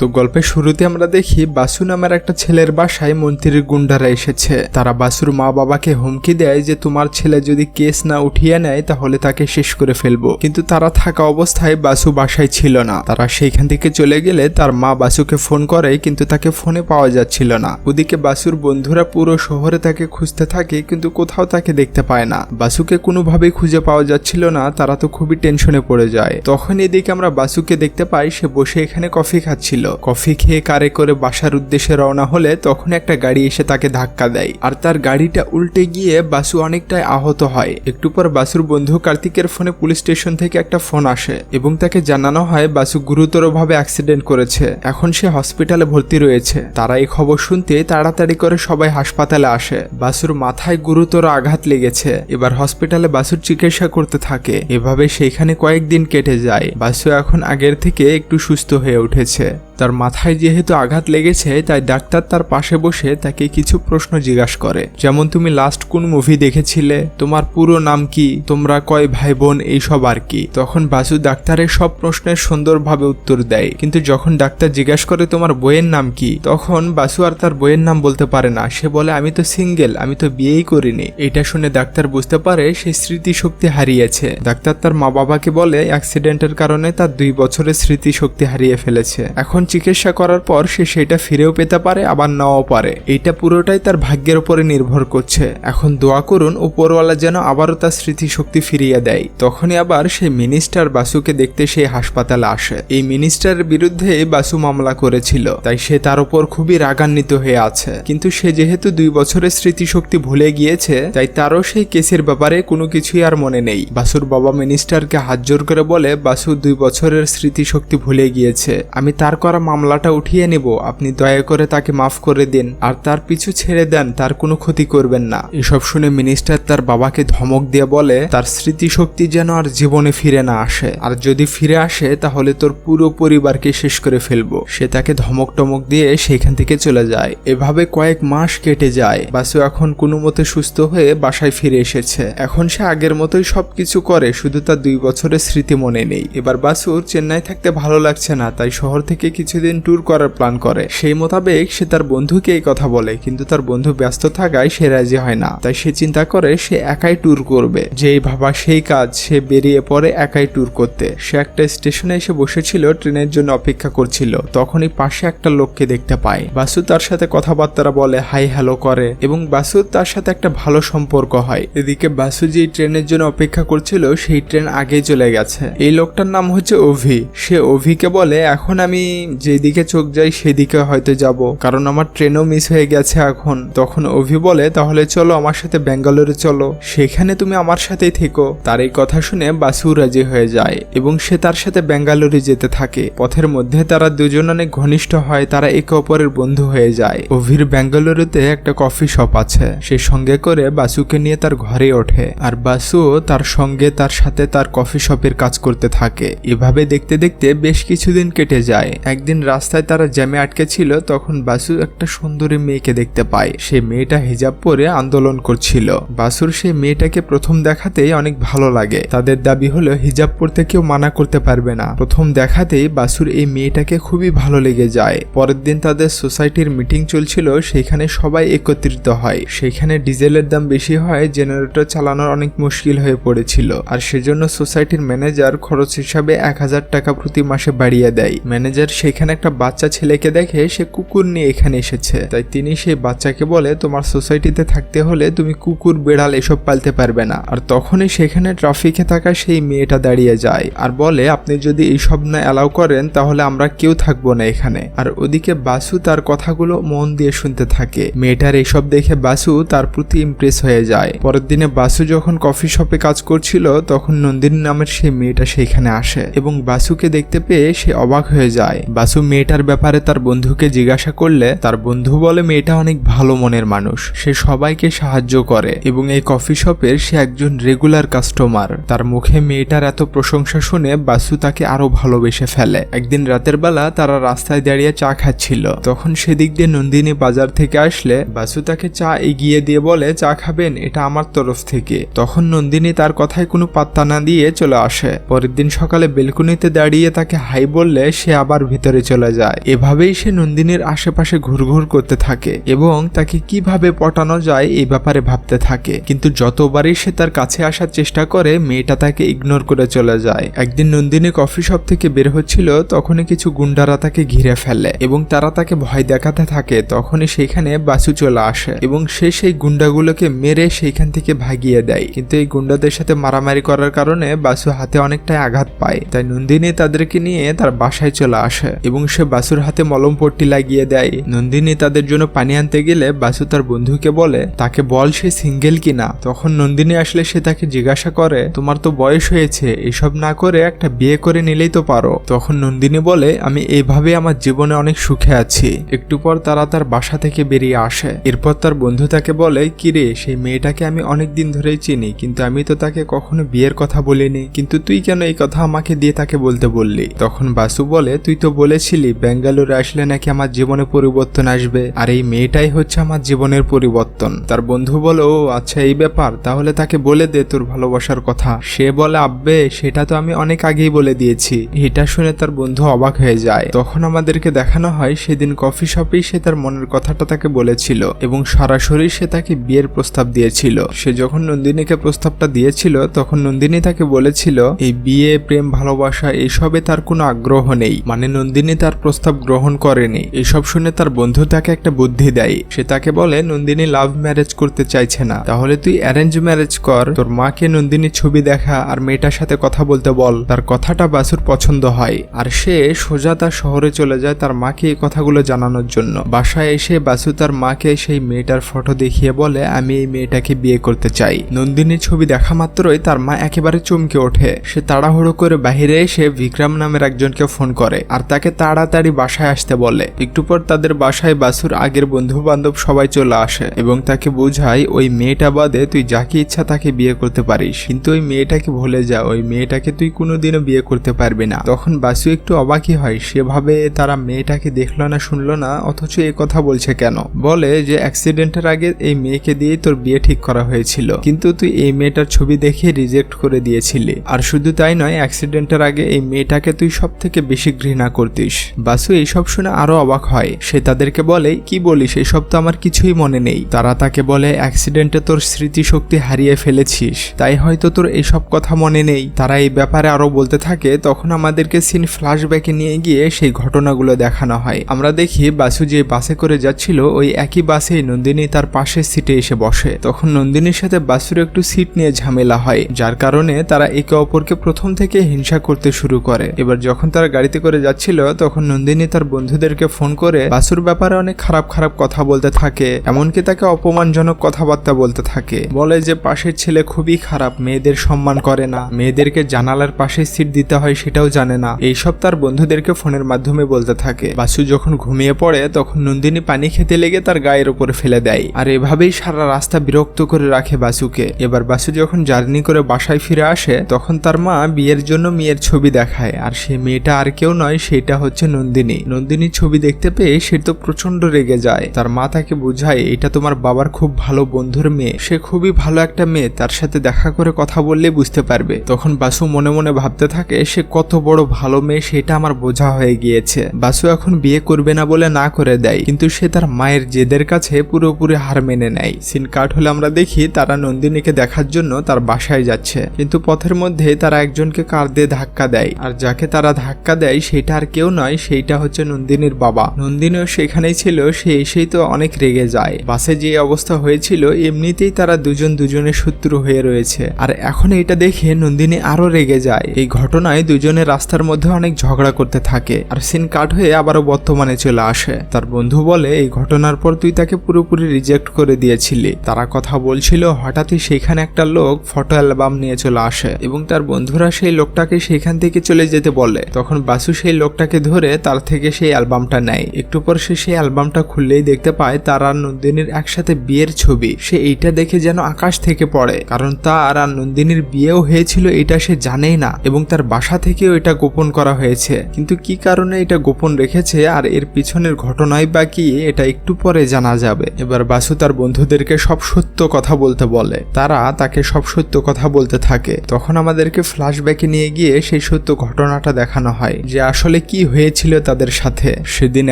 তো গল্পের শুরুতে আমরা দেখি বাসু নামের একটা ছেলের বাসায় মন্ত্রীর গুন্ডারা এসেছে। তারা বাসুর মা বাবাকে হুমকি দেয় যে, তোমার ছেলে যদি কেস না উঠিয়ে নেয়, তাহলে তাকে শেষ করে ফেলব। কিন্তু তারা থাকা অবস্থায় বাসু বাসায় ছিল না। তারা সেইখান থেকে চলে গেলে তার মা বাসুকে ফোন করে, কিন্তু তাকে ফোনে পাওয়া যাচ্ছিল না। ওদিকে বাসুর বন্ধুরা পুরো শহরে তাকে খুঁজতে থাকে, কিন্তু কোথাও তাকে দেখতে পায় না। বাসুকে কোনোভাবেই খুঁজে পাওয়া যাচ্ছিল না, তারা তো খুবই টেনশনে পড়ে যায়। তখন এদিকে আমরা বাসুকে দেখতে পাই, সে বসে এখানে কফি খাচ্ছিল। কফি খেয়ে কারে করে বাসার উদ্দেশ্যে রওনা হলে তখন একটা গাড়ি এসে তাকে ধাক্কা দেয়। আর তার গাড়িটা উল্টে গিয়ে বাসু অনেকটাই আহত হয়। একটু পর বাসুর বন্ধু কার্তিকের ফোনে পুলিশ স্টেশন থেকে একটা ফোন আসে এবং তাকে জানানো হয় বাসু গুরুতরভাবে অ্যাক্সিডেন্ট করেছে। এখন সে হসপিটালে ভর্তি রয়েছে। তারা এই খবর শুনতে তাড়াতাড়ি করে সবাই হাসপাতালে আসে। বাসুর মাথায় গুরুতর আঘাত লেগেছে। এবার হসপিটালে বাসুর চিকিৎসা করতে থাকে। এভাবে সেইখানে কয়েকদিন কেটে যায়। বাসু এখন আগের থেকে একটু সুস্থ হয়ে উঠেছে। তার মাথায় যেহেতু আঘাত লেগেছে, তাই ডাক্তার তার পাশে বসে তাকে কিছু প্রশ্ন জিজ্ঞাসা করে। যেমন, তুমি লাস্ট কোন মুভি দেখেছিলে? তোমার পুরো নাম কি? তোমরা কয় ভাই বোন এইসব আর কি? তখন বাসু ডাক্তারের সব প্রশ্নের সুন্দরভাবে উত্তর দেয়। কিন্তু যখন ডাক্তার জিজ্ঞাসা করে, তোমার বইয়ের নাম কি? তখন বাসু আর তার বইয়ের নাম বলতে পারে না। সে বলে, আমি তো সিঙ্গেল আমি তো বিয়েই করিনি। এটা শুনে ডাক্তার বুঝতে পারে সে স্মৃতিশক্তি হারিয়েছে। ডাক্তার তার মা বাবাকে বলে অ্যাক্সিডেন্টের কারণে তার দুই বছরের স্মৃতিশক্তি হারিয়ে ফেলেছে। এখন চিকিৎসা করার পর সে সেটা ফিরেও পেতে পারে, আবার নাও পারে। এটা পুরোটাই তার ভাগ্যের উপরে নির্ভর করছে। এখন দোয়া করুন, উপরওয়ালা যেন আবারও তার স্মৃতিশক্তি ফিরিয়ে দেয়। তখনই আবার সেই মিনিস্টার বাসুকে দেখতে সেই হাসপাতালে আসে। এই মিনিস্টারের বিরুদ্ধে বাসু মামলা করেছিল, তাই সে তার উপর খুবই রাগান্বিত হয়ে আছে। কিন্তু সে যেহেতু দুই বছরের স্মৃতিশক্তি ভুলে গিয়েছে, তাই তারও সেই কেসের ব্যাপারে কোনো কিছুই আর মনে নেই। বাসুর বাবা মিনিস্টারকে হাত জোর করে বলে, বাসু, দুই বছরের স্মৃতিশক্তি ভুলে গিয়েছে। আমি তার করা মামলাটা উঠিয়ে নেব। আপনি দয়া করে তাকে মাফ করে দিন। আর তার পিছু ছেড়ে দেন, তার কোনো ক্ষতি করবেন না। এসব শুনে মিনিস্টার তার বাবাকে ধমক দিয়ে বলে, তার স্মৃতিশক্তি যেন আর জীবনে ফিরে না আসে। আর যদি ফিরে আসে, তাহলে তোর পুরো পরিবারকে শেষ করে ফেলব। সে তাকে ধমক টমক দিয়ে সেখান থেকে চলে যায়। এভাবে কয়েক মাস কেটে যায়। বাসু এখন কোনো মতে সুস্থ হয়ে বাসায় ফিরে এসেছে। এখন সে আগের মতোই সবকিছু করে, শুধু তার দুই বছরের স্মৃতি মনে নেই। এবার বাসুর চেন্নাই থাকতে ভালো লাগছে না, তাই শহর থেকে কিছুদিন ট্যুর করার প্ল্যান করে। সেই মোতাবেক সে তার বন্ধুকে এই কথা বলে, কিন্তু তার বন্ধু ব্যস্ত থাকায় সে রাজি হয় না। তাই সে চিন্তা করে সে একাই ট্যুর করবে। যেই ভাবা সেই কাজ, সে বেরিয়ে পড়ে একাই ট্যুর করতে। সে একটা স্টেশনে এসে বসেছিল, ট্রেনের জন্য অপেক্ষা করছিল। তখনই পাশে একটা লোককে দেখতে পায়। বাসু তার সাথে কথাবার্তা বলে, হাই হ্যালো করে। এবং বাসু তার সাথে একটা ভালো সম্পর্ক হয়। এদিকে বাসু যেই ট্রেনের জন্য অপেক্ষা করছিল, সেই ট্রেন আগে চলে গেছে। এই লোকটার নাম হচ্ছে অভি। সে অভিকে বলে, এখন আমি যেদিকে চোখ যাই, সেদিকে হয়তো যাব। কারণ আমার ট্রেনও মিস হয়ে গেছে এখন। তখন অভি বলে, তাহলে চলো আমার সাথে ব্যাঙ্গালোরে চলো। সেখানে তুমি আমার সাথেই থেকো। তার এই কথা শুনে বাসু রাজি হয়ে যায় এবং সে তার সাথে ব্যাঙ্গালোরে যেতে থাকে। পথের মধ্যে তারা দুজন অনেক ঘনিষ্ঠ হয়, তারা একে অপরের বন্ধু হয়ে যায়। অভির ব্যাঙ্গালোরেতে একটা কফি শপ আছে। সে সঙ্গে করে বাসুকে নিয়ে তার ঘরে ওঠে। আর বাসু তার সঙ্গে তার সাথে তার কফি শপের কাজ করতে থাকে। এভাবে দেখতে দেখতে বেশ কিছুদিন কেটে যায়। একদিন রাস্তায় তারা জ্যামে আটকে ছিল, তখন বাসু একটা সুন্দরী মেয়েকে দেখতে পায়। সে মেয়েটা হিজাব পরে আন্দোলন করছিল। বাসুর সেই মেয়েটাকে প্রথম দেখাতেই অনেক ভালো লাগে। তাদের দাবি হলো, হিজাব পরতে কেউ মানা করতে পারবে না। প্রথম দেখাতেই বাসুর এই মেয়েটাকে খুবই ভালো লেগে যায়। পরের দিন তাদের সোসাইটির মিটিং চলছিল, সেখানে সবাই একত্রিত হয়। সেখানে ডিজেলের দাম বেশি হয়, জেনারেটর চালানোর অনেক মুশকিল হয়ে পড়েছিল। আর সেজন্য সোসাইটির ম্যানেজার খরচ হিসাবে এক হাজার টাকা প্রতি মাসে বাড়িয়ে দেয়। ম্যানেজার সেখানে একটা বাচ্চা ছেলেকে দেখে সে কুকুর নিয়ে এখানে এসেছে। তাই তিনি সেই বাচ্চাকে বলে, তোমার সোসাইটিতে থাকতে হলে তুমি কুকুর, বেড়াল এসব পালতে পারবে না। আর তখনই সেখানে ট্রাফিকে থাকা সেই মেয়েটা দাঁড়িয়ে যায় আর বলে, আপনি যদি এইসব না অ্যালাউ করেন, তাহলে আমরা কেউ থাকব না এখানে। আর ওদিকে বাসু তার কথাগুলো মন দিয়ে শুনতে থাকে। মেয়েটার এইসব দেখে বাসু তার প্রতি ইমপ্রেস হয়ে যায়। পরের দিনে বাসু যখন কফি শপে কাজ করছিল, তখন নন্দিনী নামের সেই মেয়েটা সেখানে আসে এবং বাসুকে দেখতে পেয়ে সে অবাক হয়ে যায়। বাসু মেয়েটার ব্যাপারে তার বন্ধুকে জিজ্ঞাসা করলে, তার বন্ধু বলে মেয়েটা অনেক ভালো মনের মানুষ। সে সবাইকে সাহায্য করে এবং এই কফি শপের সে একজন রেগুলার কাস্টমার। তার মুখে মেয়েটার এত প্রশংসা শুনে বাসু তাকে আরও ভালোবেসে ফেলে। একদিন রাতের বেলা তারা রাস্তায় দাঁড়িয়ে চা খাচ্ছিল। তখন সেদিক দিয়ে নন্দিনী বাজার থেকে আসলে বাসু তাকে চা এগিয়ে দিয়ে বলে, চা খাবেন, এটা আমার তরফ থেকে। তখন নন্দিনী তার কথায় কোনো পাত্তা না দিয়ে চলে আসে। পরের দিন সকালে বেলকুনিতে দাঁড়িয়ে তাকে হাই বললে, সে আবার ভিতরে ধরে চলে যায়। এভাবেই সে নন্দিনীর আশেপাশে ঘুরঘুর করতে থাকে এবং তাকে কীভাবে পটানো যায় এই ব্যাপারে ভাবতে থাকে। কিন্তু যতবারই সে তার কাছে আসার চেষ্টা করে, মেয়েটা তাকে ইগনোর করে চলে যায়। একদিন নন্দিনী কফি শপ থেকে বের হচ্ছিল, তখনই কিছু গুন্ডারা তাকে ঘিরে ফেলে এবং তারা তাকে ভয় দেখাতে থাকে। তখনই সেখানে বাসু চলে আসে এবং সে সেই গুন্ডাগুলোকে মেরে সেইখান থেকে ভাগিয়ে দেয়। কিন্তু এই গুন্ডাদের সাথে মারামারি করার কারণে বাসু হাতে অনেকটাই আঘাত পায়। তাই নন্দিনী তাদেরকে নিয়ে তার বাসায় চলে আসে। এবং সে বাসুর হাতে মলম পট্টি লাগিয়ে দেয়। নন্দিনী তাদের জন্য পানি আনতে গেলে বাসু তার বন্ধুকে বলে, তাকে বল সে সিঙ্গেল কিনা? তখন নন্দিনী আসলে সে তাকে জিজ্ঞাসা করে, তোমার তো বয়স হয়েছে, এসব না করে একটা বিয়ে করে নিলেই তো পারো? তখন নন্দিনী বলে, আমি এইভাবে আমার জীবনে অনেক সুখে আছি। একটু পর তারা তার বাসা থেকে বেরিয়ে আসে। এরপর তার বন্ধু তাকে বলে কিরে সেই মেয়েটাকে আমি অনেক দিন ধরেই চিনি, কিন্তু আমি তো তাকে কখনো বিয়ের কথা বলিনি। কিন্তু তুই কেন এই কথা আমাকে দিয়ে তাকে বলতে বললি? তখন বাসু বলে, তুই তো বলেছিলি, বেঙ্গালুরু আসলে নাকি আমার জীবনে পরিবর্তন আসবে? আর এই মেয়েটাই হচ্ছে আমার জীবনের পরিবর্তন। তার বন্ধু বলে, ও আচ্ছা এই ব্যাপার। তাহলে তাকে বলে দে তোর ভালোবাসার কথা। সে বলে, আব্বে, সেটা তো আমি অনেক আগেই বলে দিয়েছি। এটা শুনে তার বন্ধু অবাক হয়ে যায়। তখন আমাদেরকে দেখানো হয়, সেদিন কফি শপেই সে তার মনের কথাটা তাকে বলেছিল এবং সরাসরি সে তাকে বিয়ের প্রস্তাব দিয়েছিল। সে যখন নন্দিনীকে প্রস্তাবটা দিয়েছিল, তখন নন্দিনী তাকে বলেছিল, এই বিয়ে, প্রেম, ভালোবাসা, এসবে তার কোনো আগ্রহ নেই। মানে নন্দিনী তার প্রস্তাব গ্রহণ করেনি। এসব শুনে তার বন্ধু তাকে একটা বুদ্ধি দেয়। সে তাকে বলে, নন্দিনী লাভ ম্যারেজ করতে চাইছে না। তাহলে তুই অ্যারেঞ্জ ম্যারেজ কর। তোর মাকে নন্দিনীর ছবি দেখা আর মেয়েটার সাথে কথা বলতে বল। তার কথাটা বাসুর পছন্দ হয়। আর সে সোজা তার শহরে চলে যায় তার মাকে এই কথাগুলো জানানোর জন্য। বাসায় এসে বাসু তার মাকে সেই মেয়েটার ফটো দেখিয়ে বলে, আমি এই মেয়েটাকে বিয়ে করতে চাই। নন্দিনীর ছবি দেখা মাত্রই তার মা একেবারে চমকে ওঠে। সে তাড়াহুড়ো করে বাহিরে এসে বিক্রম নামের একজনকে ফোন করে। আর তাকে তাড়াতাড়ি বাসায় আসতে বলে। একটু পর তাদের বাসায় বাসুর আগের বন্ধু বান্ধব সবাই চলে আসে এবং তাকে বোঝায়, ওই মেয়েটা বাদে তুই যাকে ইচ্ছা তাকে বিয়ে করতে পারিস। কিন্তু ওই মেয়েটাকে ভুলে যা, ওই মেয়েটাকে তুই কোনোদিনও বিয়ে করতে পারবি না। তখন বাসু একটু অবাকই হয়, সেভাবে তারা মেয়েটাকে দেখল না, শুনলো না, অথচ এ কথা বলছে কেন? বলে যে, অ্যাক্সিডেন্টের আগে এই মেয়েকে দিয়েই তোর বিয়ে ঠিক করা হয়েছিল। কিন্তু তুই এই মেয়েটার ছবি দেখে রিজেক্ট করে দিয়েছিলি। আর শুধু তাই নয়, অ্যাক্সিডেন্টের আগে এই মেয়েটাকে তুই সব থেকে বেশি ঘৃণা করতিস বাসু এইসব শুনে আরও অবাক হয়। সে তাদেরকে বলে, কি বলিস? এসব তো আমার কিছুই মনে নেই। তারা তাকে বলে, অ্যাক্সিডেন্টে তোর স্মৃতিশক্তি হারিয়ে ফেলেছিস। তাই হয়তো তোর এইসব কথা মনে নেই। তারা এই ব্যাপারে আরও বলতে থাকে, তখন আমাদেরকে সিন ফ্ল্যাশব্যাকে নিয়ে গিয়ে সেই ঘটনাগুলো দেখানো হয়। আমরা দেখি বাসু যে বাসে করে যাচ্ছিল, ওই একই বাসেই নন্দিনী তার পাশের সিটে এসে বসে। তখন নন্দিনীর সাথে বাসুর একটু সিট নিয়ে ঝামেলা হয়, যার কারণে তারা একে অপরকে প্রথম থেকে হিংসা করতে শুরু করে। এবার যখন তারা গাড়িতে করে যাচ্ছিল তখন নন্দিনী তার বন্ধুদেরকে ফোন করে বাসুর ব্যাপারে অনেক খারাপ খারাপ কথা বলতে থাকে, এমনকি তাকে অপমানজনক কথাবার্তা বলতে থাকে। বলে যে পাশের ছেলে খুবই খারাপ, মেয়েদের সম্মান করে না, মেয়েদেরকে জানালার পাশে সিট দিতে হয় সেটাও জানে না। এইসব তার বন্ধুদেরকে ফোনের মাধ্যমে বলতে থাকে। বাসু যখন ঘুমিয়ে পড়ে, তখন নন্দিনী পানি খেতে লেগে তার গায়ের উপরে ফেলে দেয়। আর এভাবেই সারা রাস্তা বিরক্ত করে রাখে বাসুকে। এবার বাসু যখন জার্নি করে বাসায় ফিরে আসে, তখন তার মা বিয়ের জন্য মেয়ের ছবি দেখায়। আর সে মেয়েটা আর কেউ নয় সেটা হচ্ছে নন্দিনী। নন্দিনীর ছবি দেখতে পেয়ে সে তো প্রচণ্ড রেগে যায়। তার মা তাকে বোঝায়, এটা তোমার বাবার খুব ভালো বন্ধুর মেয়ে। সে খুবই ভালো একটা মেয়ে। তার সাথে দেখা করে কথা বললে বুঝতে পারবে। তখন বাসু মনে মনে ভাবতে থাকে, সে কত বড় ভালো মেয়ে, সেটা আমার বোঝা হয়ে গিয়েছে। বাসু এখন বিয়ে করবে না বলে না করে দেয়, কিন্তু সে তার মায়ের জেদের কাছে পুরোপুরি হার মেনে নেয়। সিন কাট হলে আমরা দেখি, তারা নন্দিনীকে দেখার জন্য তার বাসায় যাচ্ছে। কিন্তু পথের মধ্যে তারা একজনকে কার দিয়ে ধাক্কা দেয়, আর যাকে তারা ধাক্কা দেয়, সেটা আর কেউ নয়, সেইটা হচ্ছে নন্দিনীর বাবা। নন্দিনীও সেখানেই ছিল, সে এসেই তো অনেক রেগে যায়। বাসে যে অবস্থা হয়েছিল, এমনিতেই তারা দুজন দুজনের শত্রু হয়ে রয়েছে। আর এখন এটা দেখে নন্দিনী আরও রেগে যায়। এই ঘটনায় দুজনের রাস্তার মধ্যে অনেক ঝগড়া করতে থাকে। আর সিন কাট হয়ে আবারও বর্তমানে চলে আসে। তার বন্ধু বলে, এই ঘটনার পর তুই তাকে পুরোপুরি রিজেক্ট করে দিয়েছিলি। তারা কথা বলছিল, হঠাৎই সেখানে একটা লোক ফটো অ্যালবাম নিয়ে চলে আসে। এবং তার বন্ধুরা সেই লোকটাকে সেখান থেকে চলে যেতে বলে। তখন বাসু সেই লোকটাকে ধরে তার থেকে সেই অ্যালবামটা নেয়। একটু পর সে সেই অ্যালবামটা খুললেই দেখতে পায় তার আর নন্দিনীর একসাথে বিয়ের ছবি। সে এইটা দেখে যেন আকাশ থেকে পড়ে। কারণ তার আর নন্দিনীর বিয়েও হয়েছিল এটা সে জানেই না এবং তার বাসা থেকেও এটা গোপন করা হয়েছে। কিন্তু কি কারণে এটা গোপন রেখেছে আর এর পিছনের ঘটনাই বা কি, এটা একটু পরে জানা যাবে। এবার বাসু তার বন্ধুদেরকে সব সত্য কথা বলতে বলে। তারা তাকে সব সত্য কথা বলতে থাকে। তখন আমাদেরকে ফ্ল্যাশব্যাকে নিয়ে গিয়ে সেই সত্য ঘটনাটা দেখানো হয়। যে আসলে কি কি হয়েছিল তাদের সাথে? সেদিন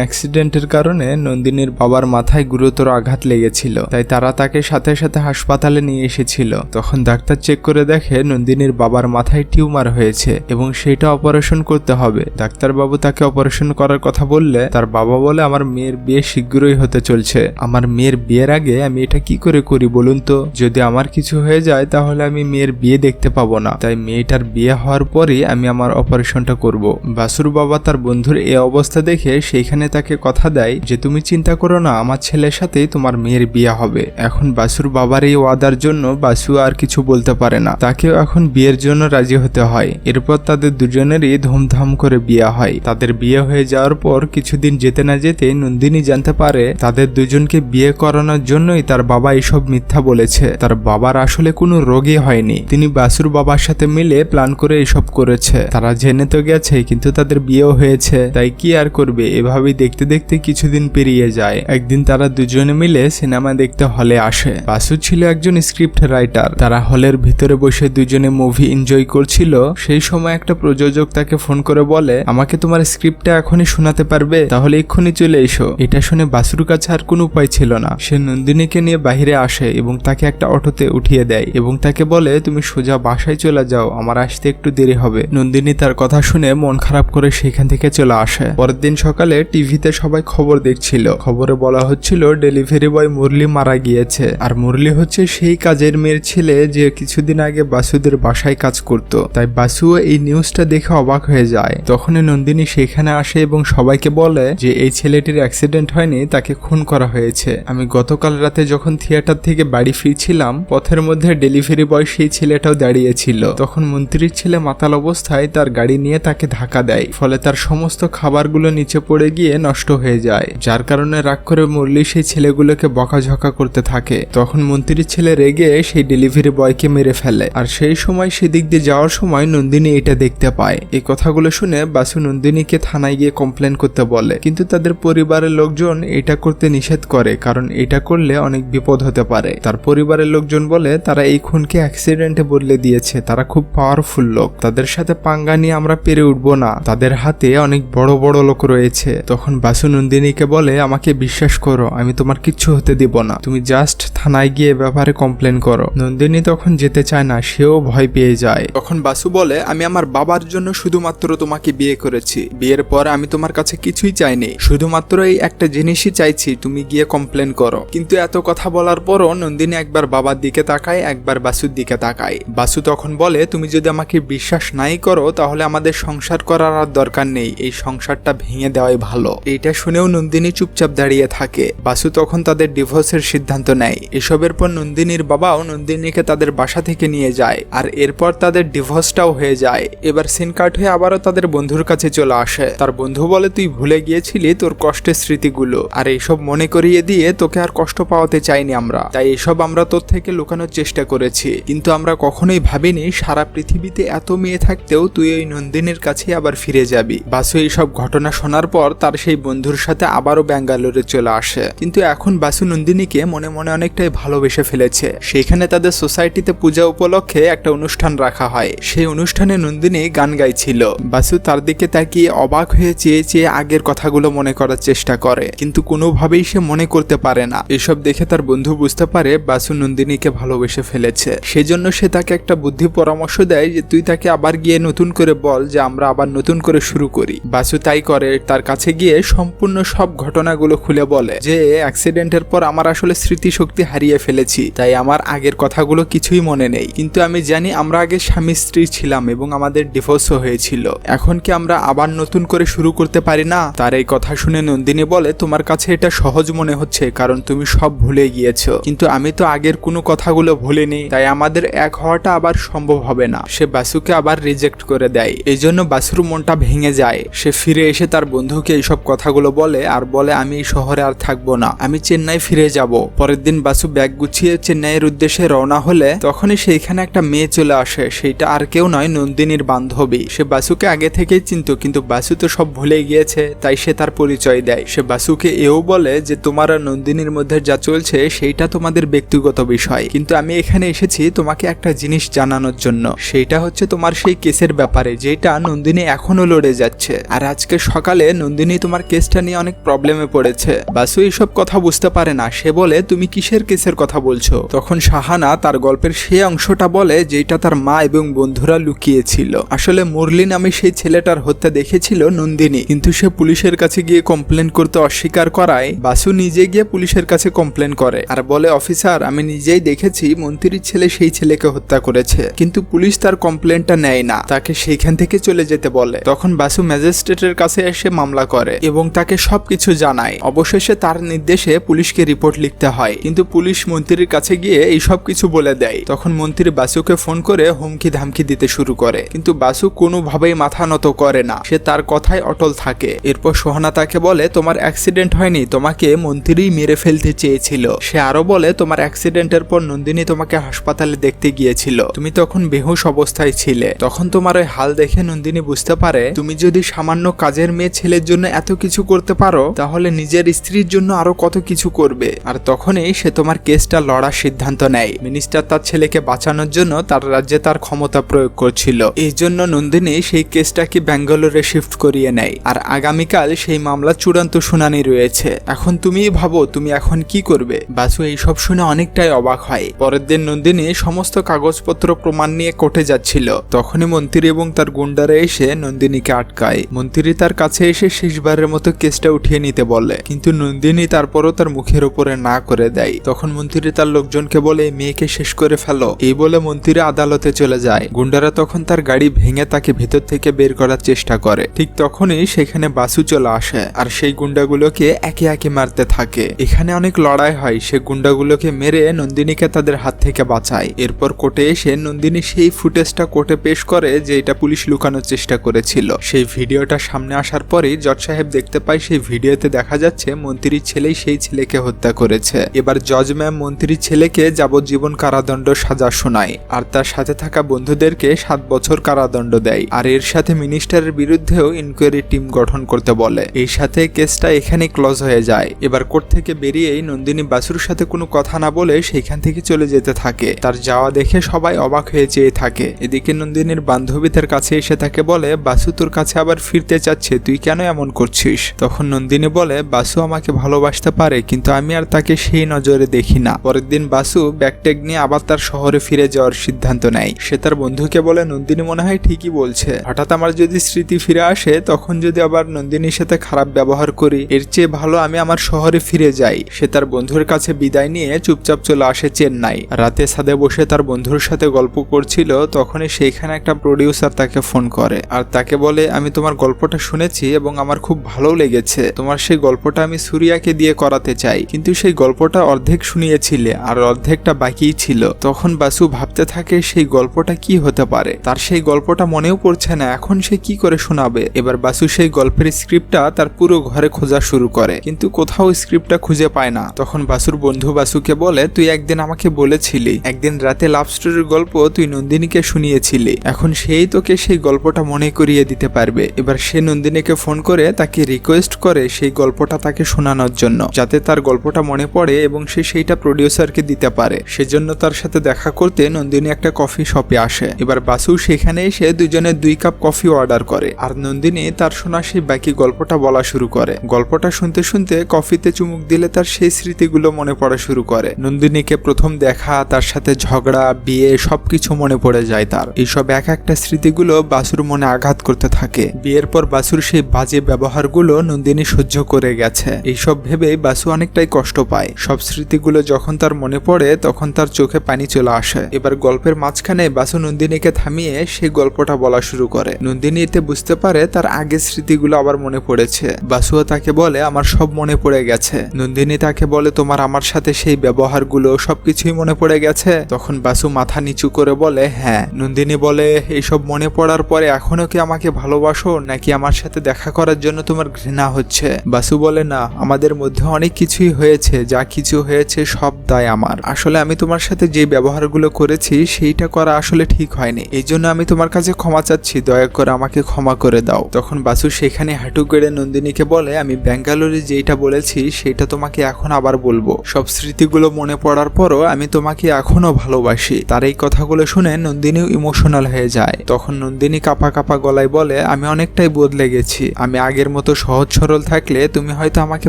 অ্যাক্সিডেন্টের কারণে নন্দিনীর বাবার মাথায় গুরুতর আঘাত লেগেছিল, তাই তারা তাকে সাথে সাথে হাসপাতালে নিয়ে এসেছিল। তখন ডাক্তার চেক করে দেখে নন্দিনীর বাবার মাথায় টিউমার হয়েছে এবং সেটা অপারেশন করতে হবে। ডাক্তারবাবু তাকে অপারেশন করার কথা বললে, তার বাবা বলে আমার মেয়ের বিয়ে শীঘ্রই হতে চলছে। আমার মেয়ের বিয়ের আগে আমি এটা কি করে করি বলুন তো? যদি আমার কিছু হয়ে যায় তাহলে আমি মেয়ের বিয়ে দেখতে পাবো না। তাই মেয়েটার বিয়ে হওয়ার পরই আমি আমার অপারেশনটা করব। বাসুর বাবা তার বন্ধুর এ অবস্থা দেখে সেইখানে তাকে কথা দেয় যে, তুমি চিন্তা করো না, আমার ছেলের সাথে তোমার মেয়ের বিয়ে হবে। এখন বাসুর বাবার এই ওয়াদার জন্য বাসু আর কিছু বলতে পারে না। তাকেও এখন বিয়ের জন্য রাজি হতে হয়। এরপর তাদের দুজনেরই ধুমধাম করে বিয়ে হয়। তাদের বিয়ে হয়ে যাওয়ার পর কিছুদিন যেতে না যেতে নন্দিনী জানতে পারে, তাদের দুজনকে বিয়ে করানোর জন্যই তার বাবা এসব মিথ্যা বলেছে। তার বাবার আসলে কোনো রোগী হয়নি। তিনি বাসুর বাবার সাথে মিলে প্ল্যান করে এসব করেছে। তারা জেনে তো গেছে, কিন্তু তাদের বিয়েও হয়েছে, তাই কি আর করবে? এভাবেই দেখতে দেখতে কিছুদিন পেরিয়ে যায়। একদিন তারা দুজনে মিলে সিনেমা দেখতে হলে আসে। বাসু ছিল একজন স্ক্রিপ্ট রাইটার। তারা হলের ভিতরে বসে দুজনে মুভি এনজয় করছিল। সেই সময় একটা প্রযোজক তাকে ফোন করে বলে, আমাকে তোমার স্ক্রিপ্টটা এখনই শোনাতে পারবে? তাহলে এক্ষুনি চলে এসো। এটা শুনে বাসুর কাছে আর কোনো উপায় ছিল না। সে নন্দিনীকে নিয়ে বাইরে আসে এবং তাকে একটা অটোতে উঠিয়ে দেয় এবং তাকে বলে, তুমি সোজা বাসায় চলে যাও, আমার আসতে একটু দেরি হবে। নন্দিনী তার কথা শুনে মন খারাপ করে সেখান থেকে চলে আসে। পরের দিন সকালে টিভিতে সবাই খবর দেখছিল। খবরে বলা হচ্ছিল, ডেলিভারি বয় মুরলি মারা গিয়েছে। আর মুরলি হচ্ছে সেই কাজের মেয়ের ছেলে যে কিছুদিন আগে বাসুদের বাসায় কাজ করত। তাই বাসুও এই নিউজটা দেখে অবাক হয়ে যায়। তখনই নন্দিনী সেখানে আসে এবং সবাইকে বলে যে, এই ছেলেটির অ্যাক্সিডেন্ট হয়নি, তাকে খুন করা হয়েছে। আমি গতকাল রাতে যখন থিয়েটার থেকে বাড়ি ফিরছিলাম, পথের মধ্যে ডেলিভারি বয় সেই ছেলেটাও দাঁড়িয়েছিল তখন মন্ত্রীর ছেলে মাতাল অবস্থায় তার গাড়ি নিয়ে তাকে ধাক্কা দেয়। ফলে তার সমস্ত খাবারগুলো নিচে পড়ে গিয়ে নষ্ট হয়ে যায়। যার কারণে রাগ করে মুরলি সেই ছেলেগুলোকে বকাঝকা করতে থাকে। তখন মন্ত্রীর ছেলে রেগে সেই ডেলিভারি বয়কে মেরে ফেলে। আর সেই সময় সেদিক দিয়ে যাওয়ার সময় নন্দিনী এটা দেখতে পায়। এই কথাগুলো শুনে বাসু নন্দিনীকে থানায় গিয়ে কমপ্লেন করতে বলে। কিন্তু তাদের পরিবারের লোকজন এটা করতে নিষেধ করে, কারণ এটা করলে অনেক বিপদ হতে পারে। তার পরিবারের লোকজন বলে, তারা এই খুনকে অ্যাক্সিডেন্টে বদলে দিয়েছে। তারা খুব পাওয়ারফুল লোক। তাদের সাথে পাঙ্গা নিয়ে আমরা পেরে উঠবো না। তাদের হাতে অনেক বড় বড় লোক রয়েছে। তখন বাসু নন্দিনীকে বলে, আমাকে বিশ্বাস করো, আমি তোমার কিচ্ছু হতে দিব না। তুমি জাস্ট থানায় গিয়ে ব্যাপারে কমপ্লেন করো। নন্দিনী তখন যেতে চায় না, সেও ভয় পেয়ে যায়। তখন বাসু বলে, আমি আমার বাবার জন্য শুধুমাত্র তোমাকে বিয়ে করেছি। বিয়ের পর আমি তোমার কাছে কিছুই চাইনি। শুধুমাত্র এই একটা জিনিসই চাইছি, তুমি গিয়ে কমপ্লেন করো। কিন্তু এত কথা বলার পরও নন্দিনী একবার বাবার দিকে তাকায়, একবার বাসুর দিকে তাকায়। বাসু তখন বলে, তুমি যদি আমাকে বিশ্বাস নাই করো, তাহলে আমাদের সংসার করার আর দরকার নেই। এই সংসারটা ভেঙে দেওয়াই ভালো। এটা শুনেও নন্দিনী চুপচাপ দাঁড়িয়ে থাকে। বাসু তখন তাদের ডিভোর্সের সিদ্ধান্ত নেয়। এসবের পর নন্দিনীর বাবাও নন্দিনীকে তাদের বাসা থেকে নিয়ে যায় আর এরপর তাদের ডিভোর্সটাও হয়ে যায়। এবার সিন কাট হয়ে আবারও তাদের বন্ধুর কাছে চলে আসে। তার বন্ধু বলে, তুই ভুলে গিয়েছিলি তোর কষ্টের স্মৃতিগুলো আর এইসব মনে করিয়ে দিয়ে তোকে আর কষ্ট পাওয়াতে চাইনি আমরা। তাই এসব আমরা তোর থেকে লুকানোর চেষ্টা করেছি। কিন্তু আমরা কখনোই ভাবিনি সারা পৃথিবীতে এত মেয়ে থাকতেও তুই ওই নন্দিনীর কাছে আবার ফিরে যাবি। বাসু এইসব ঘটনা শোনার পর তার সেই বন্ধুর সাথে আবারও ব্যাঙ্গালোরে চলে আসে। কিন্তু এখন বাসু নন্দিনীকে মনে মনে অনেকটাই ভালোবেসে ফেলেছে। সেখানে তাদের সোসাইটিতে পূজা উপলক্ষে একটা অনুষ্ঠান রাখা হয়। সেই অনুষ্ঠানে নন্দিনী গান গাইছিল। বাসু তার দিকে তাকিয়ে অবাক হয়ে চেয়ে চেয়ে আগের কথাগুলো মনে করার চেষ্টা করে। কিন্তু কোনোভাবেই সে মনে করতে পারে না। এসব দেখে তার বন্ধু বুঝতে পারে বাসু নন্দিনীকে ভালোবেসে ফেলেছে। সেজন্য সে তাকে একটা বুদ্ধি পরামর্শ দেয় যে, তুই তাকে আবার গিয়ে নতুন করে বল যে, আমরা আবার নতুন করে শুরু করি। বাসু তাই করে, তার কাছে গিয়ে সম্পূর্ণ সব ঘটনাগুলো খুলে বলে যে অ্যাক্সিডেন্টের পর আমার আসলে স্মৃতিশক্তি হারিয়ে ফেলেছি, তাই আমার আগের কথাগুলো কিছুই মনে নেই। কিন্তু আমি জানি আমরা আগে স্বামী স্ত্রী ছিলাম এবং আমাদের ডিভোর্সও হয়েছিল। এখন কি আমরা আবার নতুন করে শুরু করতে পারি না? তার এই কথা শুনে নন্দিনী বলে, তোমার কাছে এটা সহজ মনে হচ্ছে, কারণ তুমি সব ভুলে গিয়েছো। কিন্তু আমি তো আগের কোনো কথাগুলো ভুলিনি, তাই আমাদের এক হওয়াটা আবার সম্ভব হবে না। সে বাসুকে আবার রিজেক্ট করে দেয়। এই জন্য বাসুর মনটা ভেঙে যায়। সে ফিরে এসে তার বন্ধুকে এইসব কথাগুলো বলে আর বলে, আমি এই শহরে আর থাকব না। আমি চেন্নাই ফিরে যাব। পরের দিন বাসু ব্যাগ গুছিয়ে চেন্নাইয়ের উদ্দেশ্যে রওনা হলে তখনই সেইখানে একটা মেয়ে চলে আসে। সেইটা আর কেউ নয় নন্দিনীর বান্ধবী। সে বাসুকে আগে থেকেই চিনত, কিন্তু বাসু তো সব ভুলে গিয়েছে, তাই সে তার পরিচয় দেয়। সে বাসুকে এও বলে যে, তোমার আর নন্দিনীর মধ্যে যা চলছে, সেইটা তোমাদের ব্যক্তিগত বিষয়। কিন্তু আমি এখানে এসেছি তোমাকে একটা জিনিস জানানোর জন্য। সেইটা হচ্ছে তোমার সেই কেসের ব্যাপারে, যেটা নন্দিনী এখনও লড়ে যাচ্ছে। যাচ্ছে আর আজকে সকালে নন্দিনী তোমার কেসটা নিয়ে অনেক প্রবলেমে পড়েছে। বাসু এইসব কথা বুঝতে পারে না। সে বলে, তুমি কিসের কেসের কথা বলছো? তখন শাহানা তার গল্পের সেই অংশটা বলে যেটা তার মা এবং বন্ধুরা লুকিয়েছিল। আসলে মুরলি নামে সেই ছেলেটার হত্যা দেখেছিল নন্দিনী। কিন্তু সে পুলিশের কাছে গিয়ে কমপ্লেন করতে অস্বীকার করায়, বাসু নিজে গিয়ে পুলিশের কাছে কমপ্লেন করে। আর বলে, অফিসার, আমি নিজেই দেখেছি মন্ত্রীর ছেলে সেই ছেলেকে হত্যা করেছে। কিন্তু পুলিশ তার কমপ্লেনটা নেয় না। তাকে সেইখান থেকে চলে যেতে বলে। তখন বাসু ম্যাজিস্ট্রেটের কাছে এসে মামলা করে এবং তাকে সবকিছু জানায়। অবশেষে তার নির্দেশে পুলিশকে রিপোর্ট লিখতে হয়। কিন্তু পুলিশ মন্ত্রীর কাছে গিয়ে এই সব কিছু বলে দেয়। তখন মন্ত্রী বাসুকে ফোন করে হুমকি ধামকি দিতে শুরু করে। কিন্তু বাসু কোনোভাবেই মাথা নত করে না। সে তার কথায় অটল থাকে। এরপর সোহানা তাকে বলে, তোমার অ্যাক্সিডেন্ট হয়নি। তোমাকে মন্ত্রী মেরে ফেলতে চেয়েছিল। সে আরও বলে, তোমার অ্যাক্সিডেন্টের পর নন্দিনী তোমাকে হাসপাতালে দেখতে গিয়েছিল। তুমি তখন বেহুশ অবস্থায় ছিলে। তখন তোমার ওই হাল দেখে নন্দিনী বুঝতে পারে, তুমি যদি সামান্য কাজের মেয়ে ছেলের জন্য এত কিছু করতে পারো, তাহলে নিজের স্ত্রীর জন্য আরও কত কিছু করবে। আর তখনই সে তোমার কেসটা লড়ার সিদ্ধান্ত নেয়। মিনিস্টার তার ছেলেকে বাঁচানোর জন্য তার রাজ্যে তার ক্ষমতা প্রয়োগ করছিল। এই জন্য নন্দিনী সেই কেসটাকে ব্যাঙ্গালোরে শিফট করিয়ে নেয়। আর আগামীকাল সেই মামলা চূড়ান্ত শুনানি রয়েছে। এখন তুমিই ভাবো, তুমি এখন কি করবে? বাসু, এইসব শুনে অনেকটাই অবাক হয়। পরের দিন নন্দিনী সমস্ত কাগজপত্র প্রমাণ নিয়ে কোর্টে যাচ্ছিল। তখনই মন্ত্রী এবং তার গুন্ডারা এসে নন্দিনীকে আটকায় মন্ত্রী তার কাছে এসে শেষবারের মতো কেসটা উঠিয়ে নিতে বলে কিন্তু নন্দিনী তারপরও তার মুখের উপরে না করে দেয়। তখন মন্ত্রী তার লোকজনকে বলে, "এই মেয়েকে শেষ করে ফেলো। এই বলে মন্ত্রী আদালতে চলে যায়। গুন্ডারা তখন তার গাড়ি ভেঙে তাকে ভেতর থেকে বের করার চেষ্টা করে। ঠিক তখনই সেখানে বাসু চলে আসে, আর সেই গুন্ডাগুলোকে একে একে মারতে থাকে। এখানে অনেক লড়াই হয়, সে গুন্ডাগুলোকে মেরে নন্দিনীকে তাদের হাত থেকে বাঁচায়। এরপর কোর্টে এসে নন্দিনী সেই ফুটেজটা কোর্টে পেশ করে, যে এটা পুলিশ লুকানোর চেষ্টা করেছিল। সেই ভিডিওটা সামনে আসার পরেই জজ সাহেব দেখতে পায় সেই ভিডিওতে দেখা যাচ্ছে মন্ত্রীর ছেলেই সেই ছেলেকে হত্যা করেছে। এবার জজ ম্যাম মন্ত্রীর ছেলেকে যাবজ্জীবন কারাদণ্ড সাজা শোনায় আর তার সাথে থাকা বন্ধুদেরকে সাত বছর কারাদণ্ড দেয়। আর এর সাথে মিনিস্টারের বিরুদ্ধেও ইনকোয়ারি টিম গঠন করতে বলে। এই সাথে কেসটা এখানে ক্লোজ হয়ে যায়। এবার কোর্ট থেকে বেরিয়েই নন্দিনী বাসুর সাথে কোনো কথা না বলে সেইখান থেকে চলে যেতে থাকে। তার যাওয়া দেখে সবাই অবাক হয়ে চেয়ে থাকে। এদিকে নন্দিনীর বান্ধবীদের কাছে এসে তাকে বলে, বাসু তোর কাছে আবার ফিরতে চাচ্ছে, তুই কেন এমন করছিস? তখন নন্দিনী বলে, বাসু আমাকে ভালোবাসতে পারে, কিন্তু আমি আর তাকে সেই নজরে দেখি না। পরের দিন বাসু ব্যাগটেগ নিয়ে আবার তার শহরে ফিরে যাওয়ার সিদ্ধান্ত নেয়। সে তার বন্ধুকে বলে, নন্দিনী মনে হয় ঠিকই বলছে। হঠাৎ আমার যদি স্মৃতি ফিরে আসে, তখন যদি আবার নন্দিনীর সাথে খারাপ ব্যবহার করি, এর চেয়ে ভালো আমি আমার শহরে ফিরে যাই। সে তার বন্ধুর কাছে বিদায় নিয়ে চুপচাপ চলে আসে চেন্নাই। রাতে ছাদে বসে তার বন্ধুর সাথে গল্প করছিল, তখনই সেইখানে একটা প্রডিউসার তাকে ফোন করে, আর তাকে বলে আমি তোমার গল্পটা শুনেছি এবং আমার খুব ভালো লেগেছে। তোমার সেই গল্পটা আমি সুরিয়াকে দিয়ে করাতে চাই। কিন্তু সেই গল্পটা অর্ধেক শুনিয়েছিলে আর অর্ধেকটা বাকিই ছিল। তখন বাসু ভাবতে থাকে সেই গল্পটা কি হতে পারে। তার সেই গল্পটা মনেও পড়ছে না, এখন সে কি করে শোনাবে? এবার বাসু সেই গল্পের স্ক্রিপ্টটা তার পুরো ঘরে খোঁজা শুরু করে। কিন্তু কোথাও স্ক্রিপ্টটা খুঁজে পায় না। তখন বাসুর বন্ধু বাসুকে বলে, তুই একদিন আমাকে বলেছিলি, একদিন রাতে লাভ স্টোরির গল্প তুই নন্দিনীকে শুনিয়েছিলি। এখন সেই তোকে সেই গল্পটা মনে করিয়ে দিতে পারবে। এবার সে নন্দিনীকে ফোন করে তাকে রিকোয়েস্ট করে সেই গল্পটা তাকে শোনানোর জন্য, যাতে তার গল্পটা মনে পড়ে এবং সে সেইটা প্রডিউসারকে দিতে পারে। সেজন্য তার সাথে দেখা করতে নন্দিনী একটা কফি শপে আসে। এবার বাসু সেখানে এসে দুজনে দুই কাপ কফি অর্ডার করে। আর নন্দিনী তার শোনা সেই বাকি গল্পটা বলা শুরু করে। গল্পটা শুনতে শুনতে কফিতে চুমুক দিলে তার সেই স্মৃতিগুলো মনে পড়া শুরু করে। নন্দিনীকে প্রথম দেখা, তার সাথে ঝগড়া, বিয়ে, সবকিছু মনে পড়ে যায় তার। এইসব এক একটা স্মৃতিগুলো বাসুর মনে আঘাত করতে থাকে। বিয়ের পর বাসুর সেই বাজে ব্যবহারগুলো নন্দিনী সহ্য করে গেছে। এইসব ভেবে বাসু অনেকটাই কষ্ট পায়। সব স্মৃতিগুলো যখন তার মনে পড়ে, তখন তার চোখে পানি চলে আসে। এবার গল্পের মাঝখানে বাসু নন্দিনীকে থামিয়ে সেই গল্পটা বলা শুরু করে। নন্দিনী এতে বুঝতে পারে তার আগের স্মৃতিগুলো আবার মনে পড়েছে। বাসুও তাকে বলে, আমার সব মনে পড়ে গেছে। নন্দিনী তাকে বলে, তোমার আমার সাথে সেই ব্যবহারগুলো সবকিছুই মনে পড়ে গেছে? তখন বাসু মাথা নিচু করে বলে হ্যাঁ। নন্দিনী বলে, এইসব মনে পড়ার পরে এখনও কি আমাকে ভালোবাসো? নাকি আমার সাথে দেখা করার জন্য তোমার ঘৃণা হচ্ছে? বাসু বলে, না, আমাদের মধ্যে অনেক কিছুই হয়েছে, যা কিছু হয়েছে সব দায় আমার। আসলে আমি তোমার সাথে যে ব্যবহারগুলো করেছি, সেইটা করা আসলে ঠিক হয়নি। এই জন্য আমি তোমার কাছে ক্ষমা চাচ্ছি, দয়া করে আমাকে ক্ষমা করে দাও। তখন বাসু সেখানে হাঁটু গেড়ে নন্দিনীকে বলে, আমি ব্যাঙ্গালোরে যেটা বলেছি সেটা তোমাকে এখন আবার বলব। সব স্মৃতিগুলো মনে পড়ার পরও আমি তোমাকে এখনও ভালোবাসি। তার এই কথাগুলো শুনে নন্দিনীও ইমোশনাল হয়ে যায়। তখন নন্দিনী কাপা কাপা গলায় বলে, আমি আমি অনেকটাই বদলে গেছি। আমি আগের মতো সহজ সরল থাকলে তুমি হয়তো আমাকে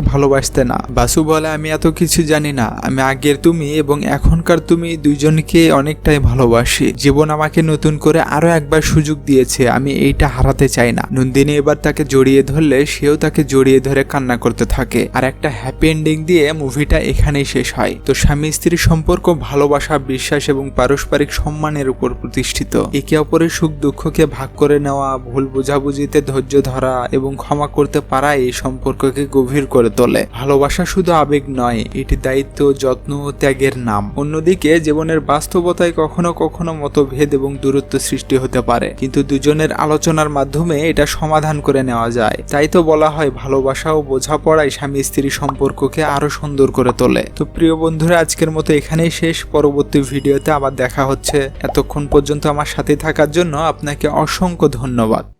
ভালোবাসতে না। বাসু বলে, আমি এত কিছু জানি না। আমি আগের তুমি এবং এখনকার তুমি দুইজনকে অনেকটাই ভালোবাসি। জীবন আমাকে নতুন করে আরও একবার সুযোগ দিয়েছে। আমি এইটা হারাতে চাই না। নন্দিনী এবার তাকে জড়িয়ে ধরলে, সেও তাকে জড়িয়ে ধরে কান্না করতে থাকে। আর একটা হ্যাপি এন্ডিং দিয়ে মুভিটা এখানেই শেষ হয়। তো স্বামী স্ত্রীর সম্পর্ক ভালোবাসা, বিশ্বাস এবং পারস্পরিক সম্মানের উপর প্রতিষ্ঠিত। একে অপরের সুখ দুঃখকে ভাগ করে নেওয়া, ভুল বোঝাবুঝিতে ধৈর্য ধরা এবং ক্ষমা করতে পারা এই সম্পর্ককে গভীর করে তোলে। ভালোবাসা শুধু আবেগ নয়, এটি দায়িত্ব, যত্ন ও ত্যাগের নাম। অন্যদিকে, জীবনের বাস্তবতায় কখনো কখনো মতভেদ এবং দূরত্ব সৃষ্টি হতে পারে। কিন্তু দুজনের আলোচনার মাধ্যমে এটা সমাধান করে নেওয়া যায়। তাই তো বলা হয়, ভালোবাসা ও বোঝাপড়াই স্বামী স্ত্রী সম্পর্ককে আরও সুন্দর করে তোলে। তো প্রিয় বন্ধুরা, আজকের মতো এখানেই শেষ। পরবর্তী ভিডিওতে আবার দেখা হচ্ছে। এতক্ষণ পর্যন্ত আমার সাথে থাকার জন্য আপনাকে অসংখ্য ধন্যবাদ।